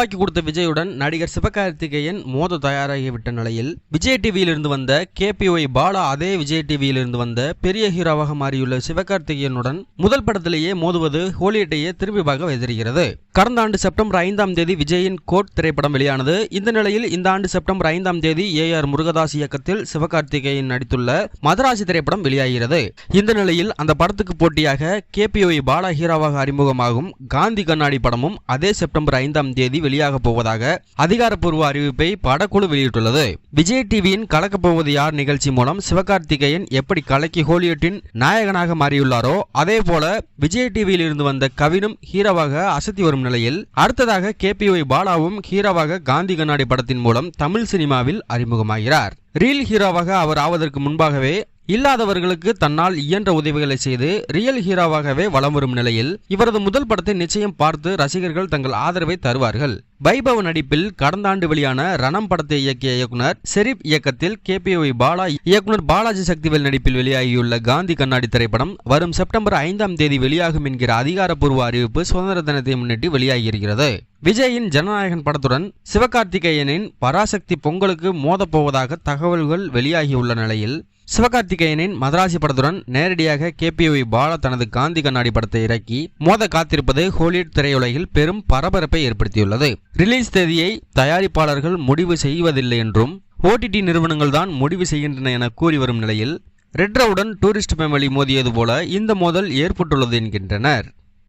துப்பாக்கி கொடுத்த விஜயுடன் நடிகர் சிவகார்த்திகேயன் மோத தயாராகிவிட்ட நிலையில் விஜய் டிவியிலிருந்து வந்த கேபிஒய் பாலா அதே விஜய் டிவியிலிருந்து வந்த பெரிய ஹீரோவாக மாறியுள்ள சிவகார்த்திகேயனுடன் முதல் படத்திலேயே மோதுவது ஹோலியட்டையே திரும்பி பார்க்க எதிர்கிறது கடந்த ஆண்டு செப்டம்பர் ஐந்தாம் தேதி விஜயின் கோட் திரைப்படம் வெளியானது. இந்த நிலையில் இந்த ஆண்டு செப்டம்பர் ஐந்தாம் தேதி ஏ ஆர் முருகதாஸ் இயக்கத்தில் சிவகார்த்திகேயன் நடித்துள்ள மதராசி திரைப்படம் வெளியாகிறது. இந்த நிலையில் அந்த படத்துக்கு போட்டியாக கேபிஒய் பாலா ஹீரோவாக அறிமுகமாகும் காந்தி கண்ணாடி படமும் அதே செப்டம்பர் ஐந்தாம் தேதி வெளியாக போவதாக அதிகாரப்பூர்வ அறிவிப்பை படக்குழு வெளியிட்டுள்ளது. விஜய் டிவியின் கலக்கப்போவது யார் நிகழ்ச்சி மூலம் சிவகார்த்திகேயன் எப்படி கலக்கி ஹோலிவுட்டின் நாயகனாக மாறியுள்ளாரோ அதே போல விஜய் டிவியில் இருந்து வந்த கவினும் ஹீரோவாக அசத்தி வரும் நிலையில் அடுத்ததாக கே பி ஒய் பாலாவும் ஹீரோவாக காந்தி கண்ணாடி படத்தின் மூலம் தமிழ் சினிமாவில் அறிமுகமாகிறார். ரீல் ஹீரோவாக அவர் ஆவதற்கு முன்பாகவே இல்லாதவர்களுக்கு தன்னால் இயன்ற உதவிகளை செய்து ரியல் ஹீரோவாகவே வலம் வரும் நிலையில் இவரது முதல் படத்தை நிச்சயம் பார்த்து ரசிகர்கள் தங்கள் ஆதரவை தருவார்கள். வைபவ நடிப்பில் கடந்த ஆண்டு வெளியான ரணம் படத்தை இயக்கிய இயக்குனர் ஷெரீப் இயக்கத்தில் கேபிஒய் பாலா இயக்குனர் பாலாஜி சக்திவேல் நடிப்பில் வெளியாகியுள்ள காந்தி கண்ணாடி திரைப்படம் வரும் செப்டம்பர் ஐந்தாம் தேதி வெளியாகும் என்கிற அதிகாரப்பூர்வ அறிவிப்பு சுதந்திர தினத்தை முன்னிட்டு வெளியாகியிருக்கிறது. விஜயின் ஜனநாயகன் படத்துடன் சிவகார்த்திகேயனின் பராசக்தி பொங்கலுக்கு மோதப்போவதாக தகவல்கள் வெளியாகியுள்ள நிலையில் சிவகார்த்திகேயனின் மதராசி படத்துடன் நேரடியாக கேபிஒய் பாலா தனது காந்தி கண்ணாடி படத்தை இறக்கி மோத காத்திருப்பது ஹோலிவுட் திரையுலகில் பெரும் பரபரப்பை ஏற்படுத்தியுள்ளது. ரிலீஸ் தேதியை தயாரிப்பாளர்கள் முடிவு செய்வதில்லை என்றும் ஓடிடி நிறுவனங்கள் தான் முடிவு செய்கின்றன என கூறி வரும் நிலையில் ரெட்ரவுடன் டூரிஸ்ட் ஃபேமிலி மோதியது போல இந்த மோதல் ஏற்பட்டுள்ளது என்கின்றனர்.